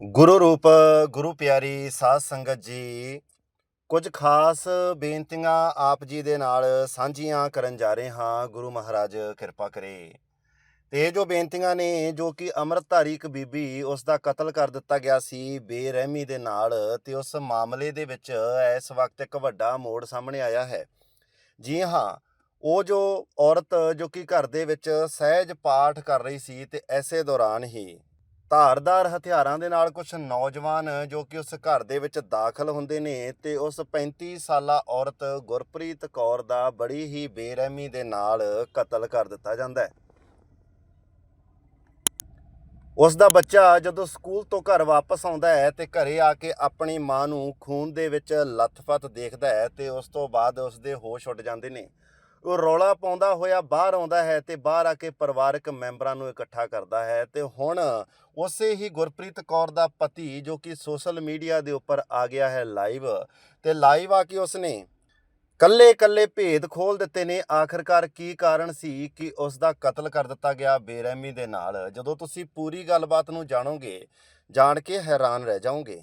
ਗੁਰੂ ਰੂਪ, ਗੁਰੂ ਪਿਆਰੀ, ਸਾਧ ਸੰਗਤ ਜੀ, ਕੁਝ ਖਾਸ ਬੇਨਤੀਆਂ ਆਪ ਜੀ ਦੇ ਨਾਲ ਸਾਂਝੀਆਂ ਕਰਨ ਜਾ ਰਹੇ ਹਾਂ। ਗੁਰੂ ਮਹਾਰਾਜ ਕਿਰਪਾ ਕਰੇ। ਤੇ ਇਹ ਜੋ ਬੇਨਤੀਆਂ ਨੇ, ਜੋ ਕਿ ਅੰਮ੍ਰਿਤਧਾਰੀ ਇੱਕ ਬੀਬੀ ਉਸ ਦਾ ਕਤਲ ਕਰ ਦਿੱਤਾ ਗਿਆ ਸੀ, ਬੇਰਹਿਮੀ ਦੇ ਨਾਲ, ਤੇ ਉਸ ਮਾਮਲੇ ਦੇ ਵਿੱਚ ਇਸ ਵਕਤ ਇੱਕ ਵੱਡਾ ਮੋੜ ਸਾਹਮਣੇ ਆਇਆ ਹੈ। ਜੀ ਹਾਂ, ਉਹ ਜੋ ਔਰਤ ਜੋ ਕਿ ਘਰ ਦੇ ਵਿੱਚ ਸਹਿਜ ਪਾਠ ਕਰ ਰਹੀ ਸੀ, ਤੇ ਐਸੇ ਦੌਰਾਨ ਹੀ ਧਾਰਦਾਰ ਹਥਿਆਰਾਂ ਦੇ ਨਾਲ ਕੁਝ ਨੌਜਵਾਨ ਜੋ ਕਿ ਉਸ ਘਰ ਦੇ ਵਿੱਚ ਦਾਖਲ ਹੁੰਦੇ ਨੇ ਤੇ ਉਸ 35 ਸਾਲਾ ਔਰਤ ਗੁਰਪ੍ਰੀਤ ਕੌਰ ਦਾ ਬੜੀ ਹੀ ਬੇਰਹਿਮੀ ਦੇ ਨਾਲ ਕਤਲ ਕਰ ਦਿੱਤਾ ਜਾਂਦਾ ਹੈ। ਉਸ ਦਾ ਬੱਚਾ ਜਦੋਂ ਸਕੂਲ ਤੋਂ ਘਰ ਵਾਪਸ ਆਉਂਦਾ ਹੈ ਤੇ ਘਰੇ ਆ ਕੇ ਆਪਣੀ ਮਾਂ ਨੂੰ ਖੂਨ ਦੇ ਵਿੱਚ ਲੱਥਪੱਥ ਦੇਖਦਾ ਹੈ ਤੇ ਉਸ ਤੋਂ ਬਾਅਦ ਉਸ ਦੇ ਹੋਸ਼ ਉੱਡ ਜਾਂਦੇ ਨੇ। ਉਹ ਰੌਲਾ ਪਾਉਂਦਾ ਹੋਇਆ ਬਾਹਰ ਆਉਂਦਾ ਹੈ ਤੇ ਬਾਹਰ ਆ ਕੇ ਪਰਿਵਾਰਕ ਮੈਂਬਰਾਂ ਨੂੰ ਇਕੱਠਾ ਕਰਦਾ ਹੈ ਤੇ ਹੁਣ ਉਸੇ ਹੀ ਗੁਰਪ੍ਰੀਤ ਕੌਰ ਦਾ ਪਤੀ ਜੋ ਕਿ ਸੋਸ਼ਲ ਮੀਡੀਆ ਦੇ ਉੱਪਰ ਆ ਗਿਆ ਹੈ ਲਾਈਵ ਤੇ ਲਾਈਵ ਆ ਕੇ ਉਸਨੇ ਕੱਲੇ ਕੱਲੇ ਭੇਦ ਖੋਲ ਦਿੱਤੇ ਨੇ। ਆਖਰਕਾਰ ਕੀ ਕਾਰਨ ਸੀ ਕਿ ਉਸ ਦਾ ਕਤਲ ਕਰ ਦਿੱਤਾ ਗਿਆ ਬੇਰਹਿਮੀ ਦੇ ਨਾਲ? ਜਦੋਂ ਤੁਸੀਂ ਪੂਰੀ ਗੱਲਬਾਤ ਨੂੰ ਜਾਣੋਗੇ, ਜਾਣ ਕੇ ਹੈਰਾਨ ਰਹਿ ਜਾਓਗੇ।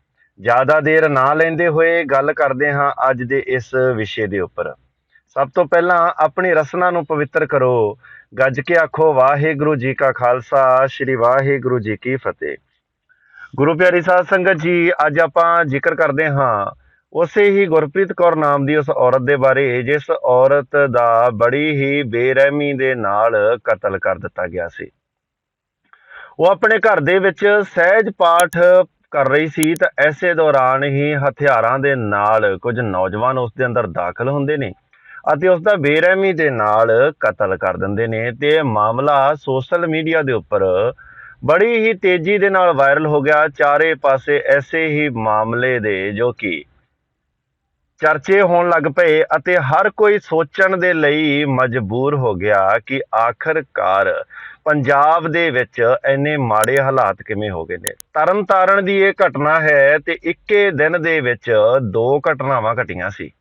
ਜ਼ਿਆਦਾ ਦੇਰ ਨਾ ਲੈਂਦੇ ਹੋਏ ਗੱਲ ਕਰਦੇ ਹਾਂ ਅੱਜ ਦੇ ਇਸ ਵਿਸ਼ੇ ਦੇ ਉੱਪਰ। ਸਭ ਤੋਂ ਪਹਿਲਾਂ ਆਪਣੀ ਰਸਨਾ ਨੂੰ ਪਵਿੱਤਰ ਕਰੋ। ਗੱਜ ਕੇ ਆਖੋ, ਵਾਹਿਗੁਰੂ ਜੀ ਕਾ ਖਾਲਸਾ, ਸ੍ਰੀ ਵਾਹਿਗੁਰੂ ਜੀ ਕੀ ਫਤਿਹ। ਗੁਰੂ ਪਿਆਰੀ ਸਾਧ ਸੰਗਤ ਜੀ, ਅੱਜ ਆਪਾਂ ਜ਼ਿਕਰ ਕਰਦੇ ਹਾਂ ਉਸੇ ਹੀ ਗੁਰਪ੍ਰੀਤ ਕੌਰ ਨਾਮ ਦੀ ਉਸ ਔਰਤ ਦੇ ਬਾਰੇ, ਜਿਸ ਔਰਤ ਦਾ ਬੜੀ ਹੀ ਬੇਰਹਿਮੀ ਦੇ ਨਾਲ ਕਤਲ ਕਰ ਦਿੱਤਾ ਗਿਆ ਸੀ। ਉਹ ਆਪਣੇ ਘਰ ਦੇ ਵਿੱਚ ਸਹਿਜ ਪਾਠ ਕਰ ਰਹੀ ਸੀ ਤਾਂ ਐਸੇ ਦੌਰਾਨ ਹੀ ਹਥਿਆਰਾਂ ਦੇ ਨਾਲ ਕੁਝ ਨੌਜਵਾਨ ਉਸ ਦੇ ਅੰਦਰ ਦਾਖਲ ਹੁੰਦੇ ਨੇ ਅਤੇ ਉਸ ਦਾ ਬੇਰਹਿਮੀ ਦੇ ਨਾਲ ਕਤਲ ਕਰ ਦਿੰਦੇ ਨੇ ਤੇ ਇਹ ਮਾਮਲਾ ਸੋਸ਼ਲ ਮੀਡੀਆ ਦੇ ਉੱਪਰ ਬੜੀ ਹੀ ਤੇਜ਼ੀ ਦੇ ਨਾਲ ਵਾਇਰਲ ਹੋ ਗਿਆ। ਚਾਰੇ ਪਾਸੇ ਐਸੇ ਹੀ ਮਾਮਲੇ ਦੇ ਜੋ ਕਿ ਚਰਚੇ ਹੋਣ ਲੱਗ ਪਏ ਅਤੇ ਹਰ ਕੋਈ ਸੋਚਣ ਦੇ ਲਈ ਮਜਬੂਰ ਹੋ ਗਿਆ ਕਿ ਆਖਰਕਾਰ ਪੰਜਾਬ ਦੇ ਵਿੱਚ ਇੰਨੇ ਮਾੜੇ ਹਾਲਾਤ ਕਿਵੇਂ ਹੋ ਗਏ ਨੇ। ਤਰਨ ਤਾਰਨ ਦੀ ਇਹ ਘਟਨਾ ਹੈ ਤੇ ਇੱਕੇ ਦਿਨ ਦੇ ਵਿੱਚ ਦੋ ਘਟਨਾਵਾਂ ਘਟੀਆਂ ਸੀ।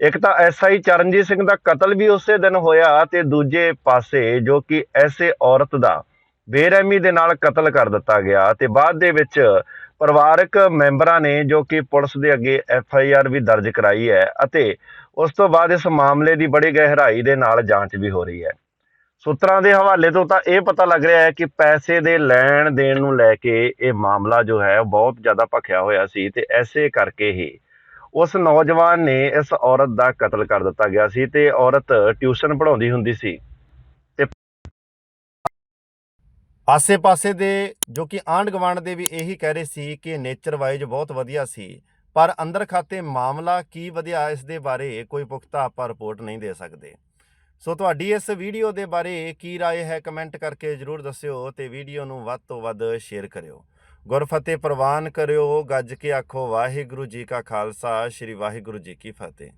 ਇੱਕ ਤਾਂ ਐਸਆਈ ਚਰਨਜੀਤ ਸਿੰਘ ਦਾ ਕਤਲ ਵੀ ਉਸੇ ਦਿਨ ਹੋਇਆ ਤੇ ਦੂਜੇ ਪਾਸੇ ਜੋ ਕਿ ਐਸੇ ਔਰਤ ਦਾ ਬੇਰਹਿਮੀ ਦੇ ਨਾਲ ਕਤਲ ਕਰ ਦਿੱਤਾ ਗਿਆ ਤੇ ਬਾਅਦ ਦੇ ਵਿੱਚ ਪਰਿਵਾਰਕ ਮੈਂਬਰਾਂ ਨੇ ਜੋ ਕਿ ਪੁਲਿਸ ਦੇ ਅੱਗੇ ਐਫ ਆਈ ਆਰ ਵੀ ਦਰਜ ਕਰਾਈ ਹੈ ਅਤੇ ਉਸ ਤੋਂ ਬਾਅਦ ਇਸ ਮਾਮਲੇ ਦੀ ਬੜੀ ਗਹਿਰਾਈ ਦੇ ਨਾਲ ਜਾਂਚ ਵੀ ਹੋ ਰਹੀ ਹੈ। ਸੂਤਰਾਂ ਦੇ ਹਵਾਲੇ ਤੋਂ ਤਾਂ ਇਹ ਪਤਾ ਲੱਗ ਰਿਹਾ ਹੈ ਕਿ ਪੈਸੇ ਦੇ ਲੈਣ ਦੇਣ ਨੂੰ ਲੈ ਕੇ ਇਹ ਮਾਮਲਾ ਜੋ ਹੈ ਬਹੁਤ ਜ਼ਿਆਦਾ ਭਖਿਆ ਹੋਇਆ ਸੀ ਤੇ ਐਸੇ ਕਰਕੇ ਹੀ ਉਸ ਨੌਜਵਾਨ ਨੇ ਇਸ ਔਰਤ ਦਾ ਕਤਲ ਕਰ ਦਿੱਤਾ ਗਿਆ ਸੀ ਤੇ ਔਰਤ ਟਿਊਸ਼ਨ ਪੜ੍ਹਾਉਂਦੀ ਹੁੰਦੀ ਸੀ। ਆਸੇ-ਪਾਸੇ ਦੇ ਜੋ ਕਿ ਆਂਢ ਗੁਆਂਢ ਦੇ ਵੀ ਇਹੀ ਕਹਿ ਰਹੇ ਸੀ ਕਿ ਨੇਚਰ ਵਾਈਜ਼ ਬਹੁਤ ਵਧੀਆ ਸੀ ਪਰ ਅੰਦਰ ਖਾਤੇ ਮਾਮਲਾ ਕੀ ਵਧਿਆ ਇਸ ਦੇ ਬਾਰੇ ਕੋਈ ਪੁਖਤਾ ਆਪਾਂ ਰਿਪੋਰਟ ਨਹੀਂ ਦੇ ਸਕਦੇ ਸੋ ਤੁਹਾਡੀ ਇਸ ਵੀਡੀਓ ਦੇ ਬਾਰੇ ਕੀ رائے ਹੈ ਕਮੈਂਟ ਕਰਕੇ ਜਰੂਰ ਦੱਸਿਓ ਤੇ ਵੀਡੀਓ ਨੂੰ ਵੱਧ ਤੋਂ ਵੱਧ ਸ਼ੇਅਰ ਕਰਿਓ ਗੁਰਫਤਿਹ ਪ੍ਰਵਾਨ ਕਰਿਓ ਗੱਜ ਕੇ ਆਖੋ ਵਾਹਿਗੁਰੂ ਜੀ ਕਾ ਖਾਲਸਾ ਸ੍ਰੀ ਵਾਹਿਗੁਰੂ ਜੀ ਕੀ ਫਤਿਹ